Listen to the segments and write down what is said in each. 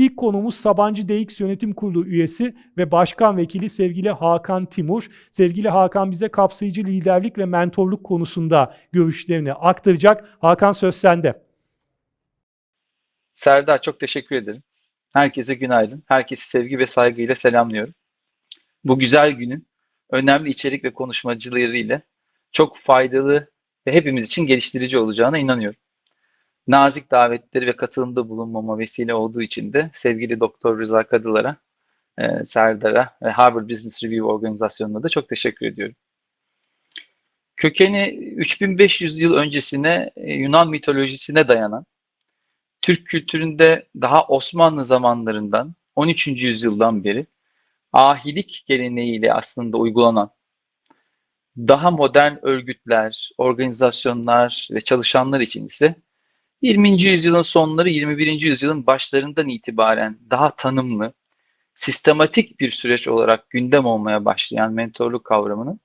İlk konumuz Sabancı DX Yönetim Kurulu üyesi ve Başkan Vekili sevgili Hakan Timur. Sevgili Hakan bize kapsayıcı liderlik ve mentorluk konusunda görüşlerini aktaracak. Hakan söz sende. Serdar çok teşekkür ederim. Herkese günaydın. Herkesi sevgi ve saygıyla selamlıyorum. Bu güzel günün önemli içerik ve konuşmacılarıyla çok faydalı ve hepimiz için geliştirici olacağına inanıyorum. Nazik davetleri ve katılımda bulunmama vesile olduğu için de sevgili Doktor Rıza Kadılar'a, e, Serdar'a ve Harvard Business Review organizasyonuna da çok teşekkür ediyorum. Kökeni 3500 yıl öncesine e, Yunan mitolojisine dayanan, Türk kültüründe daha Osmanlı zamanlarından 13. yüzyıldan beri ahilik geleneğiyle aslında uygulanan daha modern örgütler, organizasyonlar ve çalışanlar için ise 20. yüzyılın sonları 21. yüzyılın başlarından itibaren daha tanımlı, sistematik bir süreç olarak gündem olmaya başlayan mentorluk kavramının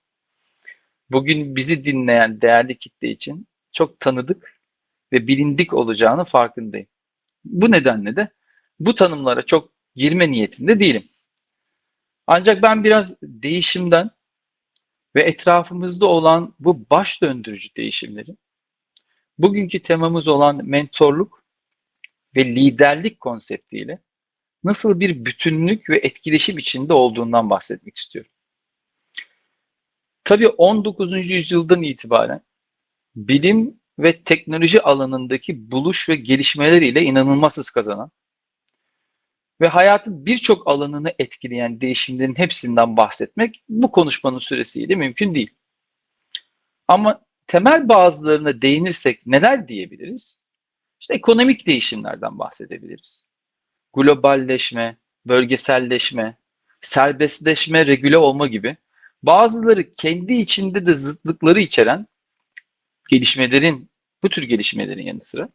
bugün bizi dinleyen değerli kitle için çok tanıdık ve bilindik olacağını farkındayım. Bu nedenle de bu tanımlara çok girme niyetinde değilim. Ancak ben biraz değişimden ve etrafımızda olan bu baş döndürücü değişimleri bugünkü temamız olan mentorluk ve liderlik konseptiyle nasıl bir bütünlük ve etkileşim içinde olduğundan bahsetmek istiyorum. Tabii 19. yüzyıldan itibaren bilim ve teknoloji alanındaki buluş ve gelişmeleriyle inanılmaz hız kazanan ve hayatın birçok alanını etkileyen değişimlerin hepsinden bahsetmek bu konuşmanın süresiyle mümkün değil. Ama temel bazılarına değinirsek neler diyebiliriz? İşte ekonomik değişimlerden bahsedebiliriz. Globalleşme, bölgeselleşme, serbestleşme, regüle olma gibi bazıları kendi içinde de zıtlıkları içeren gelişmelerin, bu tür gelişmelerin yanı sıra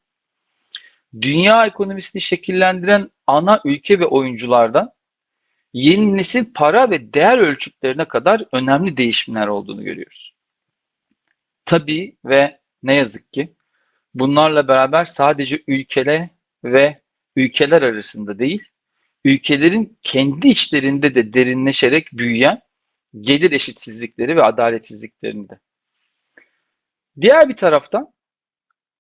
dünya ekonomisini şekillendiren ana ülke ve oyunculardan yeni nesil para ve değer ölçütlerine kadar önemli değişimler olduğunu görüyoruz. Tabii ve ne yazık ki bunlarla beraber sadece ülkeler ve ülkeler arasında değil, ülkelerin kendi içlerinde de derinleşerek büyüyen gelir eşitsizlikleri ve adaletsizliklerini de. Diğer bir taraftan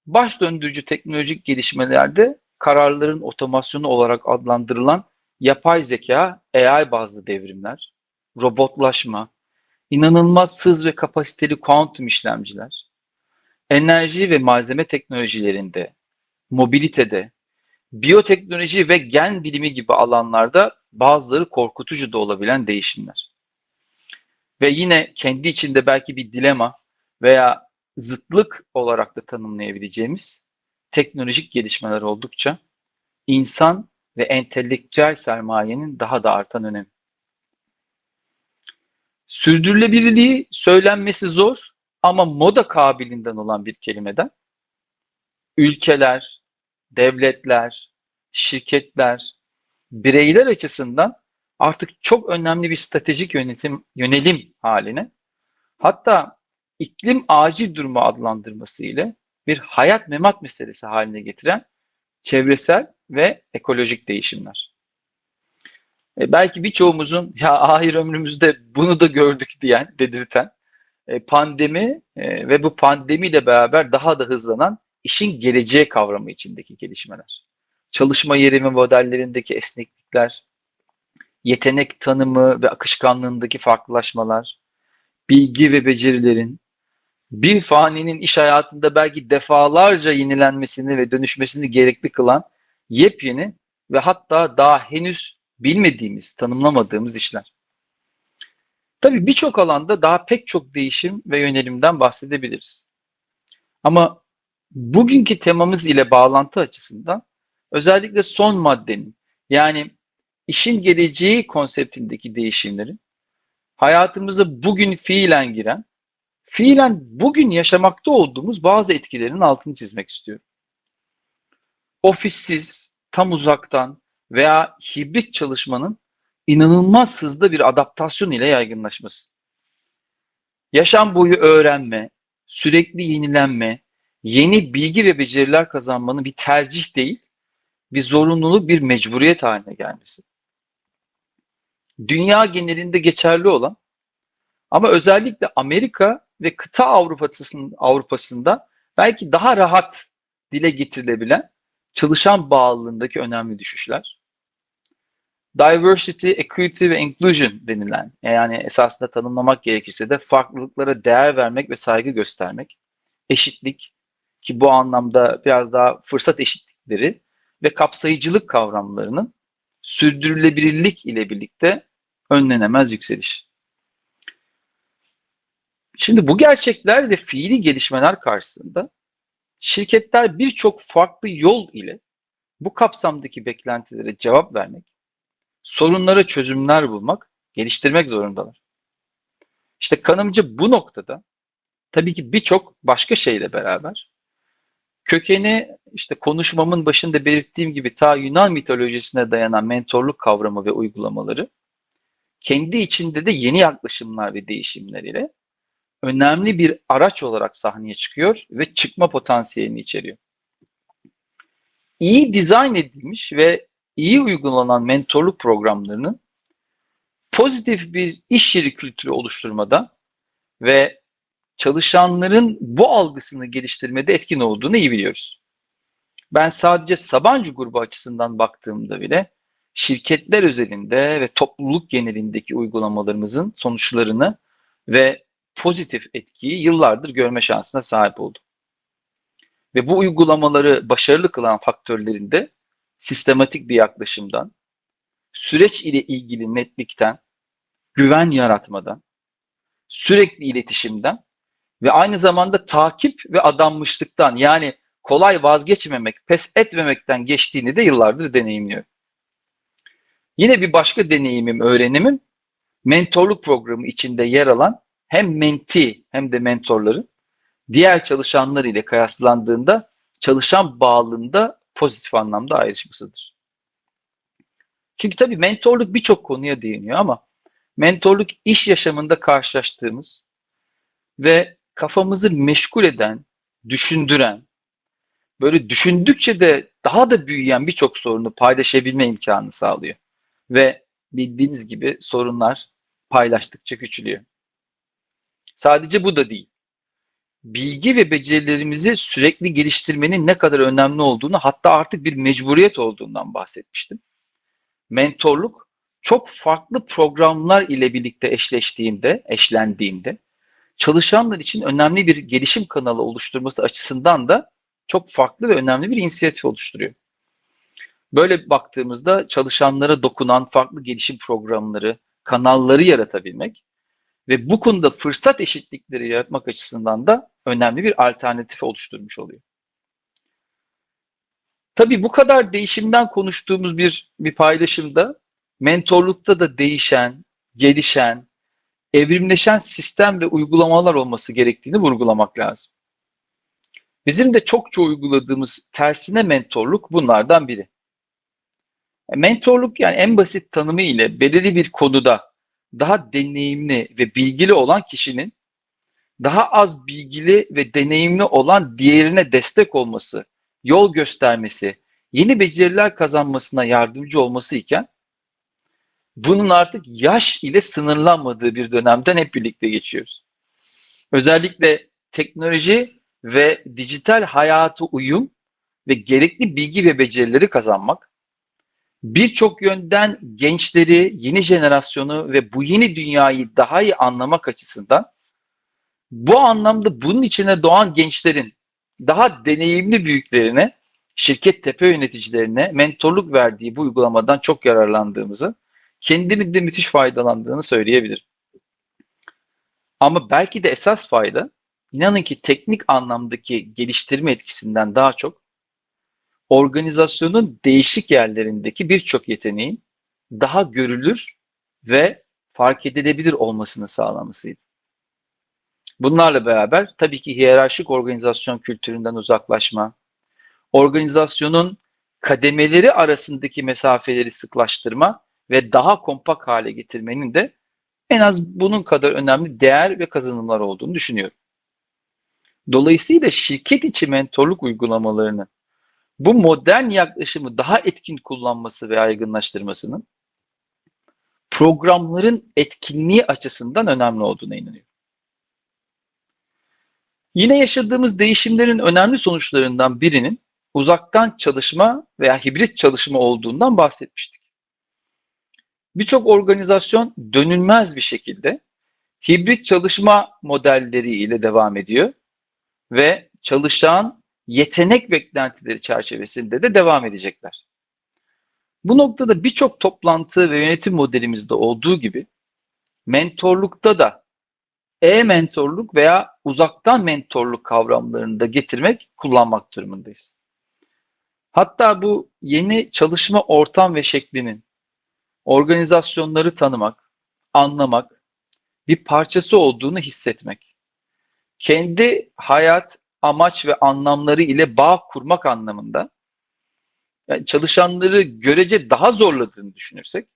baş döndürücü teknolojik gelişmelerde kararların otomasyonu olarak adlandırılan yapay zeka, AI bazlı devrimler, robotlaşma, inanılmaz hız ve kapasiteli kuantum işlemciler, enerji ve malzeme teknolojilerinde, mobilitede, biyoteknoloji ve gen bilimi gibi alanlarda bazıları korkutucu da olabilen değişimler. Ve yine kendi içinde belki bir dilema veya zıtlık olarak da tanımlayabileceğimiz teknolojik gelişmeler oldukça insan ve entelektüel sermayenin daha da artan önemi. Sürdürülebilirliği söylenmesi zor ama moda kabiliğinden olan bir kelimeden ülkeler, devletler, şirketler, bireyler açısından artık çok önemli bir stratejik yönetim yönelim haline hatta iklim acil durumu adlandırması ile bir hayat memat meselesi haline getiren çevresel ve ekolojik değişimler. E, belki birçoğumuzun ya ahir ömrümüzde bunu da gördük diyen, dedirten e, pandemi e, ve bu pandemiyle beraber daha da hızlanan işin geleceği kavramı içindeki gelişmeler. Çalışma yeri modellerindeki esneklikler, yetenek tanımı ve akışkanlığındaki farklılaşmalar, bilgi ve becerilerin, bir faninin iş hayatında belki defalarca yenilenmesini ve dönüşmesini gerekli kılan yepyeni ve hatta daha henüz bilmediğimiz, tanımlamadığımız işler. Tabii birçok alanda daha pek çok değişim ve yönelimden bahsedebiliriz. Ama bugünkü temamız ile bağlantı açısından özellikle son maddenin yani işin geleceği konseptindeki değişimlerin hayatımıza bugün fiilen giren fiilen bugün yaşamakta olduğumuz bazı etkilerinin altını çizmek istiyorum. Ofissiz, tam uzaktan veya hibrit çalışmanın inanılmaz hızlı bir adaptasyon ile yaygınlaşması. Yaşam boyu öğrenme, sürekli yenilenme, yeni bilgi ve beceriler kazanmanın bir tercih değil, bir zorunluluk, bir mecburiyet haline gelmesi. Dünya genelinde geçerli olan ama özellikle Amerika ve kıta Avrupa'sında, Avrupa'sında belki daha rahat dile getirilebilen çalışan bağlılığındaki önemli düşüşler. Diversity, equity ve inclusion denilen yani esasında tanımlamak gerekirse de farklılıklara değer vermek ve saygı göstermek, eşitlik ki bu anlamda biraz daha fırsat eşitlikleri ve kapsayıcılık kavramlarının sürdürülebilirlik ile birlikte önlenemez yükseliş. Şimdi bu gerçekler ve fiili gelişmeler karşısında şirketler birçok farklı yol ile bu kapsamdaki beklentilere cevap vermek, sorunlara çözümler bulmak, geliştirmek zorundalar. İşte kanımcı bu noktada tabii ki birçok başka şeyle beraber kökeni işte konuşmamın başında belirttiğim gibi ta Yunan mitolojisine dayanan mentorluk kavramı ve uygulamaları kendi içinde de yeni yaklaşımlar ve değişimler ile önemli bir araç olarak sahneye çıkıyor ve çıkma potansiyelini içeriyor. İyi dizayn edilmiş ve iyi uygulanan mentorluk programlarının pozitif bir iş yeri kültürü oluşturmada ve çalışanların bu algısını geliştirmede etkin olduğunu iyi biliyoruz. Ben sadece Sabancı grubu açısından baktığımda bile şirketler özelinde ve topluluk genelindeki uygulamalarımızın sonuçlarını ve pozitif etkiyi yıllardır görme şansına sahip oldum. Ve bu uygulamaları başarılı kılan faktörlerinde sistematik bir yaklaşımdan, süreç ile ilgili netlikten, güven yaratmadan, sürekli iletişimden ve aynı zamanda takip ve adanmışlıktan yani kolay vazgeçmemek, pes etmemekten geçtiğini de yıllardır deneyimliyorum. Yine bir başka deneyimim, öğrenimim mentorluk programı içinde yer alan hem menti hem de mentorların diğer çalışanlar ile kıyaslandığında çalışan bağlılığında pozitif anlamda ayrışmasıdır. Çünkü tabii mentorluk birçok konuya değiniyor ama mentorluk iş yaşamında karşılaştığımız ve kafamızı meşgul eden, düşündüren, böyle düşündükçe de daha da büyüyen birçok sorunu paylaşabilme imkanı sağlıyor. Ve bildiğiniz gibi sorunlar paylaştıkça küçülüyor. Sadece bu da değil. Bilgi ve becerilerimizi sürekli geliştirmenin ne kadar önemli olduğunu hatta artık bir mecburiyet olduğundan bahsetmiştim. Mentorluk çok farklı programlar ile birlikte eşleştiğinde, eşlendiğinde çalışanlar için önemli bir gelişim kanalı oluşturması açısından da çok farklı ve önemli bir inisiyatif oluşturuyor. Böyle baktığımızda çalışanlara dokunan farklı gelişim programları, kanalları yaratabilmek ve bu konuda fırsat eşitlikleri yaratmak açısından da önemli bir alternatif oluşturmuş oluyor. Tabii bu kadar değişimden konuştuğumuz bir bir paylaşımda mentorlukta da değişen, gelişen, evrimleşen sistem ve uygulamalar olması gerektiğini vurgulamak lazım. Bizim de çokça uyguladığımız tersine mentorluk bunlardan biri. Mentorluk yani en basit tanımı ile belirli bir konuda daha deneyimli ve bilgili olan kişinin daha az bilgili ve deneyimli olan diğerine destek olması, yol göstermesi, yeni beceriler kazanmasına yardımcı olması iken bunun artık yaş ile sınırlanmadığı bir dönemden hep birlikte geçiyoruz. Özellikle teknoloji ve dijital hayatı uyum ve gerekli bilgi ve becerileri kazanmak, birçok yönden gençleri, yeni jenerasyonu ve bu yeni dünyayı daha iyi anlamak açısından bu anlamda bunun içine doğan gençlerin daha deneyimli büyüklerine, şirket tepe yöneticilerine mentorluk verdiği bu uygulamadan çok yararlandığımızı, kendimi de müthiş faydalandığını söyleyebilirim. Ama belki de esas fayda inanın ki teknik anlamdaki geliştirme etkisinden daha çok organizasyonun değişik yerlerindeki birçok yeteneğin daha görülür ve fark edilebilir olmasını sağlamasıydı. Bunlarla beraber tabii ki hiyerarşik organizasyon kültüründen uzaklaşma, organizasyonun kademeleri arasındaki mesafeleri sıklaştırma ve daha kompak hale getirmenin de en az bunun kadar önemli değer ve kazanımlar olduğunu düşünüyorum. Dolayısıyla şirket içi mentorluk uygulamalarını bu modern yaklaşımı daha etkin kullanması ve yaygınlaştırmasının programların etkinliği açısından önemli olduğuna inanıyorum. Yine yaşadığımız değişimlerin önemli sonuçlarından birinin uzaktan çalışma veya hibrit çalışma olduğundan bahsetmiştik. Birçok organizasyon dönülmez bir şekilde hibrit çalışma modelleri ile devam ediyor ve çalışan yetenek beklentileri çerçevesinde de devam edecekler. Bu noktada birçok toplantı ve yönetim modelimizde olduğu gibi mentorlukta da e-mentorluk veya uzaktan mentorluk kavramlarını da getirmek, kullanmak durumundayız. Hatta bu yeni çalışma ortam ve şeklinin organizasyonları tanımak, anlamak, bir parçası olduğunu hissetmek. Kendi hayat, amaç ve anlamları ile bağ kurmak anlamında yani çalışanları görece daha zorladığını düşünürsek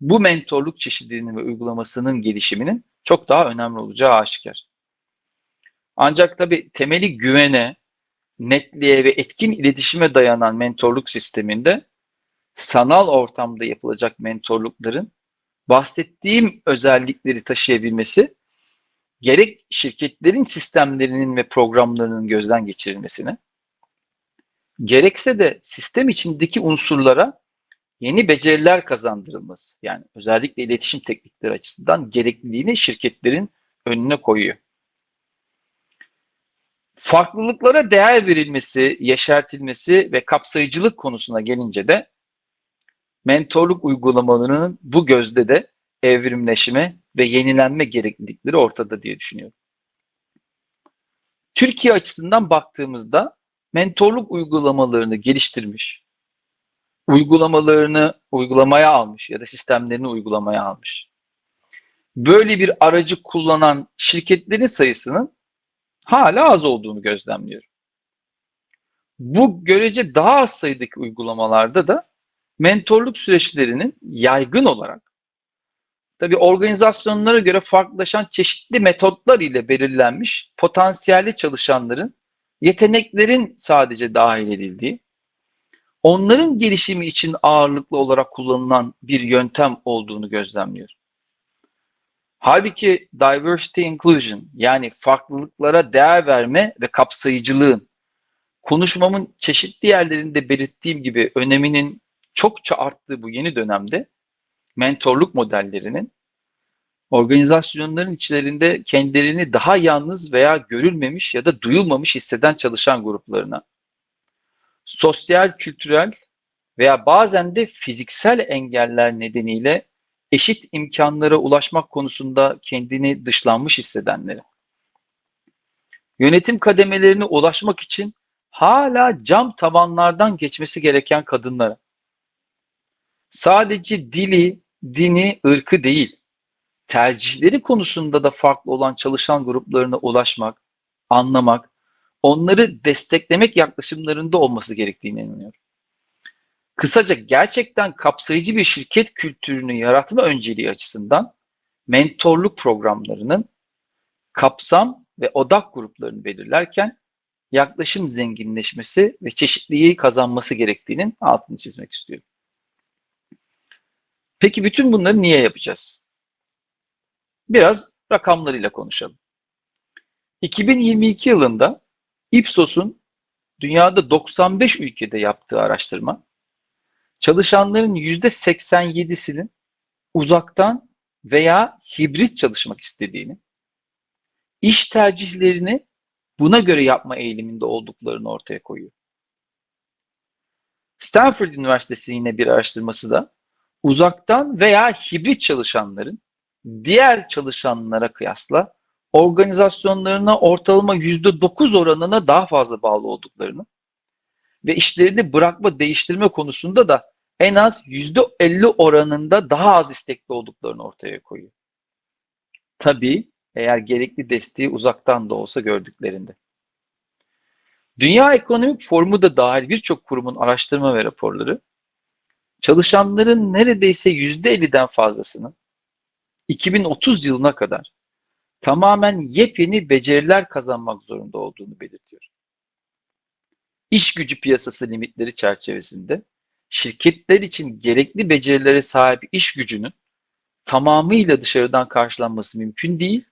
bu mentorluk çeşitliliğinin ve uygulamasının gelişiminin çok daha önemli olacağı aşikar. Ancak tabii temeli güvene, netliğe ve etkin iletişime dayanan mentorluk sisteminde sanal ortamda yapılacak mentorlukların bahsettiğim özellikleri taşıyabilmesi gerek şirketlerin sistemlerinin ve programlarının gözden geçirilmesine gerekse de sistem içindeki unsurlara yeni beceriler kazandırılması yani özellikle iletişim teknikleri açısından gerekliliğini şirketlerin önüne koyuyor. Farklılıklara değer verilmesi, yeşertilmesi ve kapsayıcılık konusuna gelince de mentorluk uygulamalarının bu gözde de evrimleşme ve yenilenme gereklilikleri ortada diye düşünüyorum. Türkiye açısından baktığımızda mentorluk uygulamalarını geliştirmiş, uygulamalarını uygulamaya almış ya da sistemlerini uygulamaya almış. Böyle bir aracı kullanan şirketlerin sayısının hala az olduğunu gözlemliyorum. Bu görece daha az sayıdaki uygulamalarda da mentorluk süreçlerinin yaygın olarak tabii organizasyonlara göre farklılaşan çeşitli metotlar ile belirlenmiş potansiyelli çalışanların yeteneklerin sadece dahil edildiği, onların gelişimi için ağırlıklı olarak kullanılan bir yöntem olduğunu gözlemliyor. Halbuki diversity inclusion yani farklılıklara değer verme ve kapsayıcılığın konuşmamın çeşitli yerlerinde belirttiğim gibi öneminin çokça arttığı bu yeni dönemde mentorluk modellerinin organizasyonların içlerinde kendilerini daha yalnız veya görülmemiş ya da duyulmamış hisseden çalışan gruplarına, sosyal, kültürel veya bazen de fiziksel engeller nedeniyle eşit imkanlara ulaşmak konusunda kendini dışlanmış hissedenlere, yönetim kademelerine ulaşmak için hala cam tavanlardan geçmesi gereken kadınlara, sadece dili, dini, ırkı değil, tercihleri konusunda da farklı olan çalışan gruplarına ulaşmak, anlamak, onları desteklemek yaklaşımlarında olması gerektiğine inanıyorum. Kısaca gerçekten kapsayıcı bir şirket kültürünü yaratma önceliği açısından mentorluk programlarının kapsam ve odak gruplarını belirlerken yaklaşım zenginleşmesi ve çeşitliliği kazanması gerektiğinin altını çizmek istiyorum. Peki bütün bunları niye yapacağız? Biraz rakamlarıyla konuşalım. 2022 yılında Ipsos'un dünyada 95 ülkede yaptığı araştırma, çalışanların %87'sinin uzaktan veya hibrit çalışmak istediğini, iş tercihlerini buna göre yapma eğiliminde olduklarını ortaya koyuyor. Stanford Üniversitesi yine bir araştırması da uzaktan veya hibrit çalışanların diğer çalışanlara kıyasla organizasyonlarına ortalama %9 oranına daha fazla bağlı olduklarını ve işlerini bırakma değiştirme konusunda da en az %50 oranında daha az istekli olduklarını ortaya koyuyor. Tabii eğer gerekli desteği uzaktan da olsa gördüklerinde. Dünya Ekonomik Forumu da dahil birçok kurumun araştırma ve raporları çalışanların neredeyse %50'den fazlasının 2030 yılına kadar tamamen yepyeni beceriler kazanmak zorunda olduğunu belirtiyor. iş gücü piyasası limitleri çerçevesinde şirketler için gerekli becerilere sahip iş gücünün tamamıyla dışarıdan karşılanması mümkün değil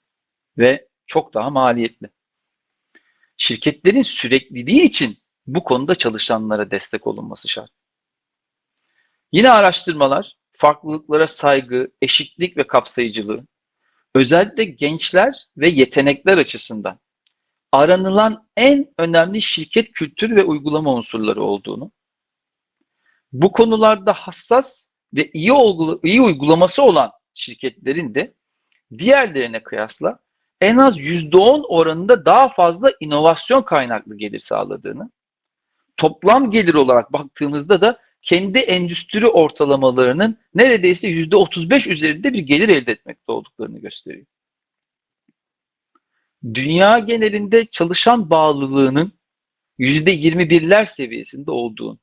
ve çok daha maliyetli. Şirketlerin sürekliliği için bu konuda çalışanlara destek olunması şart. Yine araştırmalar farklılıklara saygı, eşitlik ve kapsayıcılığı, özellikle gençler ve yetenekler açısından aranılan en önemli şirket kültür ve uygulama unsurları olduğunu, bu konularda hassas ve iyi, olgula- iyi uygulaması olan şirketlerin de diğerlerine kıyasla en az %10 oranında daha fazla inovasyon kaynaklı gelir sağladığını, toplam gelir olarak baktığımızda da kendi endüstri ortalamalarının neredeyse %35 üzerinde bir gelir elde etmekte olduklarını gösteriyor. Dünya genelinde çalışan bağlılığının %21'ler seviyesinde olduğunu,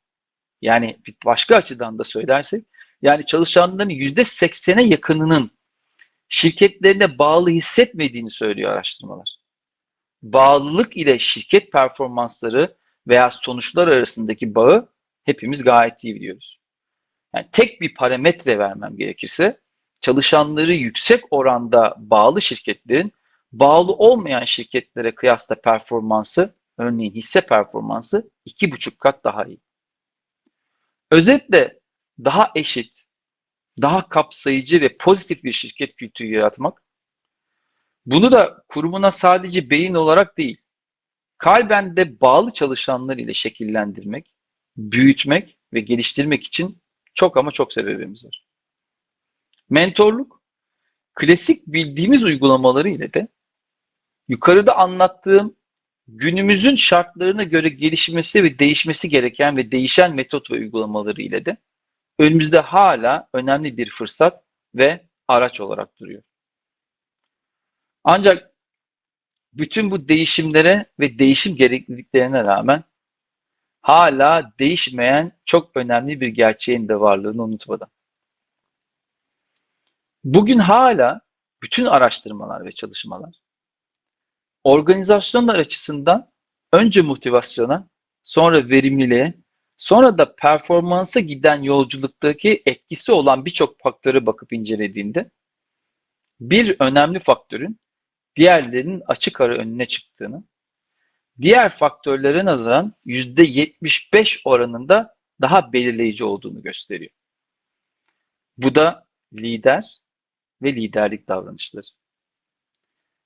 yani bir başka açıdan da söylersek, yani çalışanların %80'e yakınının şirketlerine bağlı hissetmediğini söylüyor araştırmalar. Bağlılık ile şirket performansları veya sonuçlar arasındaki bağı hepimiz gayet iyi biliyoruz. Yani tek bir parametre vermem gerekirse çalışanları yüksek oranda bağlı şirketlerin bağlı olmayan şirketlere kıyasla performansı, örneğin hisse performansı iki buçuk kat daha iyi. Özetle daha eşit, daha kapsayıcı ve pozitif bir şirket kültürü yaratmak, bunu da kurumuna sadece beyin olarak değil, kalben de bağlı çalışanlar ile şekillendirmek, büyütmek ve geliştirmek için çok ama çok sebebimiz var. Mentorluk, klasik bildiğimiz uygulamaları ile de yukarıda anlattığım günümüzün şartlarına göre gelişmesi ve değişmesi gereken ve değişen metot ve uygulamaları ile de önümüzde hala önemli bir fırsat ve araç olarak duruyor. Ancak bütün bu değişimlere ve değişim gerekliliklerine rağmen hala değişmeyen çok önemli bir gerçeğin de varlığını unutmadan. Bugün hala bütün araştırmalar ve çalışmalar organizasyonlar açısından önce motivasyona, sonra verimliliğe, sonra da performansa giden yolculuktaki etkisi olan birçok faktöre bakıp incelediğinde bir önemli faktörün diğerlerinin açık ara önüne çıktığını, diğer faktörlere nazaran %75 oranında daha belirleyici olduğunu gösteriyor. Bu da lider ve liderlik davranışları.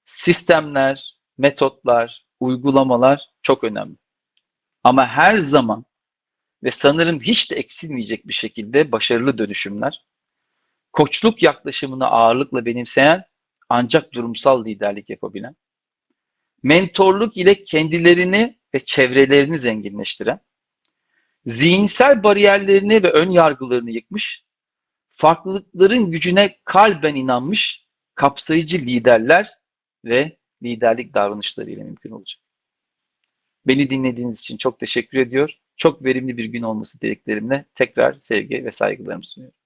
Sistemler, metotlar, uygulamalar çok önemli. Ama her zaman ve sanırım hiç de eksilmeyecek bir şekilde başarılı dönüşümler, koçluk yaklaşımını ağırlıkla benimseyen ancak durumsal liderlik yapabilen, mentorluk ile kendilerini ve çevrelerini zenginleştiren, zihinsel bariyerlerini ve ön yargılarını yıkmış, farklılıkların gücüne kalben inanmış kapsayıcı liderler ve liderlik davranışlarıyla mümkün olacak. Beni dinlediğiniz için çok teşekkür ediyor. Çok verimli bir gün olması dileklerimle tekrar sevgi ve saygılarımı sunuyorum.